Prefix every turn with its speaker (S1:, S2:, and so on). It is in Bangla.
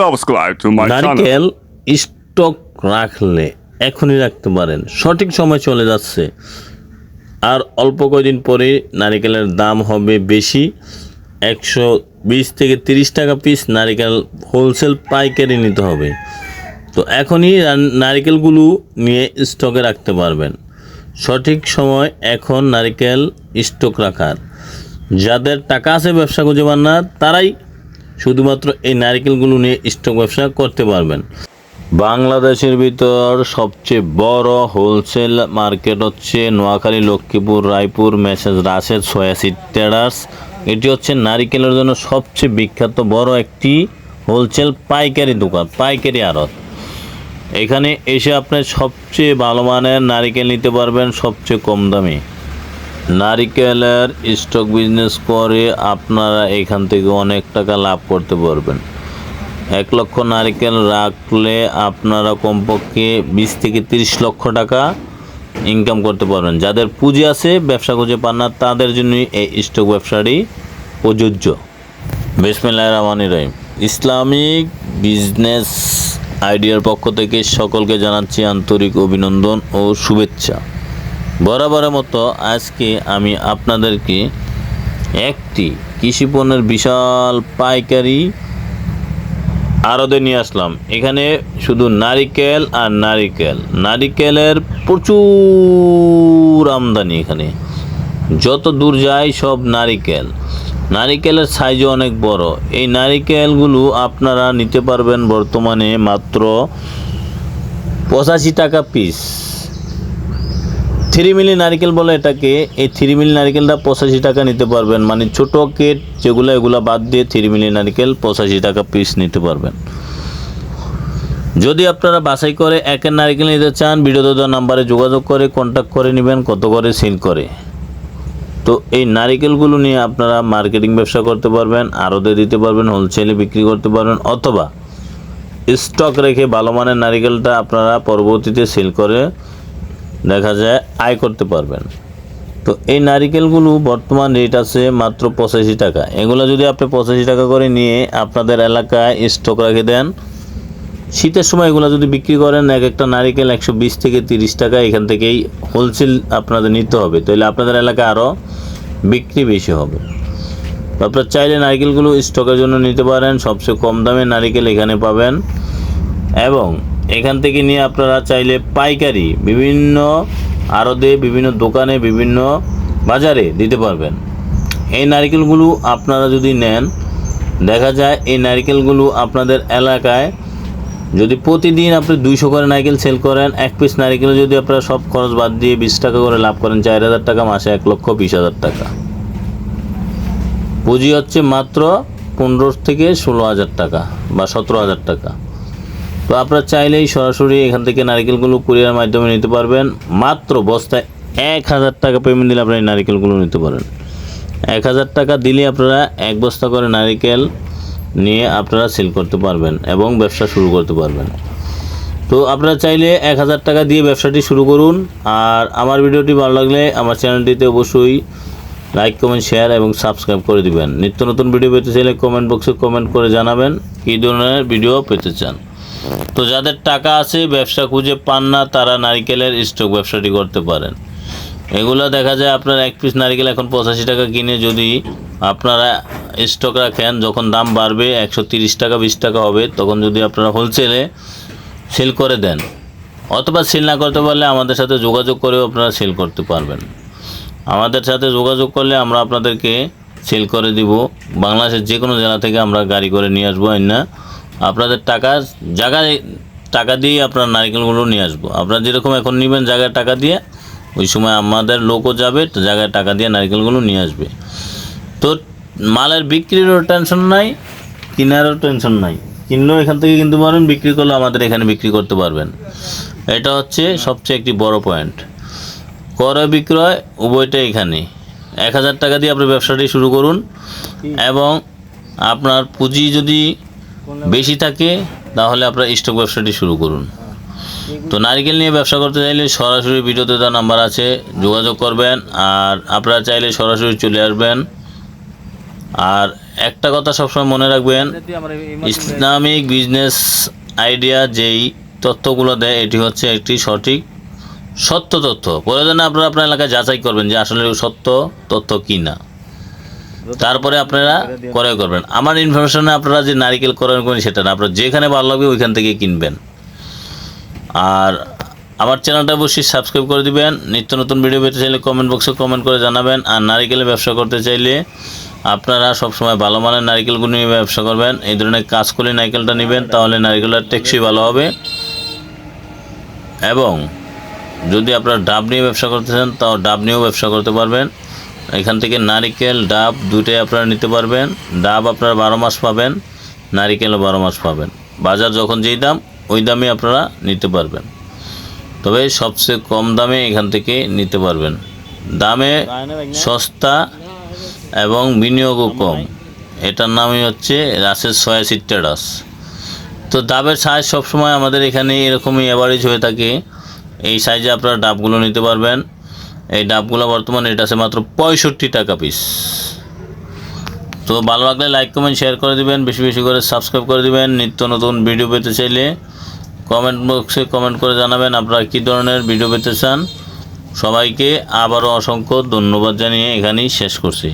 S1: to my channel.
S2: নারকেল স্টক রাখলে এখনই রাখতে পারেন। সঠিক সময় চলে যাচ্ছে। আর অল্প কয়দিন পরে নারিকেলের দাম হবে বেশি। একশো বিশ থেকে তিরিশ টাকা পিস নারিকেল হোলসেল পাইকারি নিতে হবে। তো এখনই নারিকেলগুলো নিয়ে স্টকে রাখতে পারবেন। সঠিক সময় এখন নারিকেল স্টক রাখার। যাদের টাকা আছে ব্যবসা খুঁজে না, তারাই শুধুমাত্র এই নারিকেলগুলো নিয়ে স্টক ব্যবসা করতে পারবেন। বাংলাদেশের ভিতর সবচেয়ে বড় হোলসেল মার্কেট হচ্ছে নোয়াখালী, লক্ষ্মীপুর, রায়পুর, মেসেজ, রাশেদ সোয়াসি ট্রেডার্স এটি হচ্ছে নারিকেলের জন্য সবচেয়ে বিখ্যাত বড় একটি হোলসেল পাইকারি দোকান, পাইকারি আড়ত। এখানে এসে আপনি সবচেয়ে ভালো মানের নারিকেল নিতে পারবেন সবচেয়ে কম দামে। নারিকেলের স্টক বিজনেস করে আপনারা এখান থেকে অনেক টাকা লাভ করতে পারবেন। এক লক্ষ নারিকেল রাখলে আপনারা কমপক্ষে বিশ থেকে তিরিশ লক্ষ টাকা ইনকাম করতে পারবেন। যাদের পুঁজি আছে, ব্যবসা খুঁজে পান না, তাদের জন্যই এই স্টক ব্যবসাটি প্রযোজ্য। বিসমিল্লাহ রহমান রহিম। ইসলামিক বিজনেস আইডিয়ার পক্ষ থেকে সকলকে জানাচ্ছি আন্তরিক অভিনন্দন ও শুভেচ্ছা। বরাবরের মতো আজকে আমি আপনাদেরকে একটি কৃষি পণ্যের বিশাল পাইকারি আরদে নিয়ে আসলাম। এখানে শুধু নারিকেল আর নারিকেল। নারিকেলের প্রচুর আমদানি এখানে। যত দূর যায় সব নারিকেল। নারিকেলের সাইজও অনেক বড়। এই নারিকেলগুলো আপনারা নিতে পারবেন বর্তমানে মাত্র পঁচাশি টাকা পিস থ্রি মিলি নারিকেল বলে এটাকে, এই থ্রি মিলি নারিকেলটা পঁচাশি টাকা নিতে পারবেন। মানে ছোট কেট যেগুলো, এগুলো বাদ দিয়ে থ্রি মিলি নারিকেল পঁচাশি টাকা পিস নিতে পারবেন। যদি আপনারা বাছাই করে একের নারিকেল নিতে চান দেওয়া নাম্বারে যোগাযোগ করে কন্ট্যাক্ট করে নেবেন, কত করে সেল করে। তো এই নারিকেলগুলো নিয়ে আপনারা মার্কেটিং ব্যবসা করতে পারবেন আরতে দিতে পারবেন হোলসেলে বিক্রি করতে পারবেন, অথবা স্টক রেখে ভালো মানের নারিকেলটা আপনারা পরবর্তীতে সেল করে দেখা যায় আয় করতে পারবেন। তো এই নারিকেলগুলো বর্তমান রেট আছে মাত্র পঁচাশি টাকা। এগুলো যদি আপনি পঁচাশি টাকা করে নিয়ে আপনাদের এলাকায় স্টক রেখে দেন, শীতের সময় এগুলো যদি বিক্রি করেন, এক একটা নারিকেল একশো বিশ থেকে তিরিশ টাকা এখান থেকেই হোলসেল আপনাদের নিতে হবে। তাহলে আপনাদের এলাকায় আরও বিক্রি বেশি হবে। আপনারা চাইলে নারিকেলগুলো স্টকের জন্য নিতে পারেন। সবচেয়ে কম দামে নারিকেল এখানে পাবেন। এবং এখান থেকে নিয়ে আপনারা চাইলে পাইকারি, বিভিন্ন আড়তে, বিভিন্ন দোকানে, বিভিন্ন বাজারে দিতে পারবেন। এই নারকেলগুলো আপনারা যদি নেন, দেখা যায় এই নারকেলগুলো আপনাদের এলাকায় যদি প্রতিদিন আপনি দুইশো করে নারকেল সেল করেন, এক পিস নারকেল যদি আপনারা সব খরচ বাদ দিয়ে বিশ টাকা করে লাভ করেন, চার হাজার টাকা, মাসে এক লক্ষ বিশ হাজার টাকা। পুঁজি হচ্ছে মাত্র পনেরো থেকে ষোলো হাজার টাকা বা সতেরো হাজার টাকা। তো আপনারা চাইলেই সরাসরি এখান থেকে নারকেলগুলো কুরিয়ার মাধ্যমে নিতে পারবেন। মাত্র বস্তায় এক হাজার টাকা পেমেন্ট দিলে আপনারা এই নারকেলগুলো নিতে পারেন। এক হাজার টাকা দিলে আপনারা এক বস্তা করে নারিকেল নিয়ে আপনারা সেল করতে পারবেন এবং ব্যবসা শুরু করতে পারবেন। তো আপনারা চাইলে এক হাজার টাকা দিয়ে ব্যবসাটি শুরু করুন। আর আমার ভিডিওটি ভালো লাগলে আমার চ্যানেলটিতে অবশ্যই লাইক কমেন্ট শেয়ার এবং সাবস্ক্রাইব করে দিবেন। নিত্য নতুন ভিডিও পেতে চাইলে কমেন্ট বক্সে কমেন্ট করে জানাবেন। কী ধরনের ভিডিও পেতে চান? তো যাদের টাকা আছে, ব্যবসা খুঁজে পান না, তারা নারিকেলের স্টক ব্যবসাটি করতে পারেন। এগুলো দেখা যায় আপনার এক পিস নারিকেল এখন পঁচাশি টাকা কিনে, যদি আপনারা স্টক রাখেন, যখন দাম বাড়বে, একশো তিরিশ টাকা, বিশ টাকা হবে, তখন যদি আপনারা হোলসেলে সেল করে দেন। অথবা সেল না করতে পারলে আমাদের সাথে যোগাযোগ করেও আপনারা সেল করতে পারবেন। আমাদের সাথে যোগাযোগ করলে আমরা আপনাদেরকে সেল করে দিব। বাংলাদেশের যে কোনো জেলা থেকে আমরা গাড়ি করে নিয়ে আসব না? আপনাদের টাকা জায়গায় টাকা দিয়ে আপনার নারকেলগুলো নিয়ে আসব। আপনারা যেরকম এখন নেবেন জায়গায় টাকা দিয়ে, ওই সময় আমাদের লোকও যাবে জায়গায় টাকা দিয়ে নারকেলগুলো নিয়ে আসবে। তো মালের বিক্রিরও টেনশন নাই, কেনারও টেনশন নাই। কিনলেও এখান থেকে কিনতে পারবেন বিক্রি করলেও আমাদের এখানে বিক্রি করতে পারবেন। এটা হচ্ছে সবচেয়ে একটি বড় পয়েন্ট। ক্রয় বিক্রয় উভয়টা এখানে। এক হাজার টাকা দিয়ে আপনি ব্যবসাটি শুরু করুন, এবং আপনার পুঁজি যদি বেশি থাকে, তাহলে আপনার স্টক ব্যবসাটি শুরু করুন। তো নারকেল নিয়ে ব্যবসা করতে চাইলে সরাসরি ভিডিওতে তার নাম্বার আছে, যোগাযোগ করবেন, আর আপনারা চাইলে সরাসরি চলে আসবেন। আর একটা কথা সবসময় মনে রাখবেন, ইসলামিক বিজনেস আইডিয়া যেই তথ্যগুলো দেয়, এটি হচ্ছে একটি সঠিক সত্য তথ্য। প্রয়োজনে আপনারা আপনার এলাকায় যাচাই করবেন যে আসলে সত্য তথ্য কি না তারপরে আপনারা ক্রয় করবেন। আমার ইনফরমেশনে আপনারা যে নারিকেল ক্রয় করেন সেটা না, আপনার যেখানে ভালো লাগবে ওইখান থেকে কিনবেন। আর আমার চ্যানেলটা অবশ্যই সাবস্ক্রাইব করে দিবেন, নিত্য নতুন ভিডিও পেতে চাইলে কমেন্ট বক্সে কমেন্ট করে জানাবেন। আর নারিকেলের ব্যবসা করতে চাইলে আপনারা সবসময় ভালো মানের নারিকেলগুলো নিয়ে ব্যবসা করবেন। এই ধরনের কাজ করে নারিকেলটা নেবেন, তাহলে নারিকেলটা টেকসই ভালো হবে। এবং যদি আপনারা ডাব নিয়ে ব্যবসা করতে চান, তাও ডাব নিয়েও ব্যবসা করতে পারবেন। এখান থেকে নারিকেল, ডাব দুটোই আপনারা নিতে পারবেন। ডাব আপনারা বারো মাস পাবেন, নারিকেলও বারো মাস পাবেন। বাজার যখন যেই দাম, ওই দামে আপনারা নিতে পারবেন। তবে সবচেয়ে কম দামে এখান থেকে নিতে পারবেন। দামে সস্তা এবং বিনিয়োগও কম। এটার নামই হচ্ছে রাসের সয়া সিট্টাডাস তো ডাবের সাইজ সবসময় আমাদের এখানে এরকমই অ্যাভারেজ হয়ে থাকে। এই সাইজে আপনারা ডাবগুলো নিতে পারবেন। এই ডাবগুলো বর্তমানে এটা আছে মাত্র পঁয়ষট্টি টাকা পিস তো ভালো লাগলে লাইক কমেন্ট শেয়ার করে দিবেন, বেশি বেশি করে সাবস্ক্রাইব করে দিবেন। নিত্য নতুন ভিডিও পেতে চাইলে কমেন্ট বক্সে কমেন্ট করে জানাবেন আপনারা কী ধরনের ভিডিও পেতে চান। সবাইকে আবারও অসংখ্য ধন্যবাদ জানিয়ে এখানেই শেষ করছি।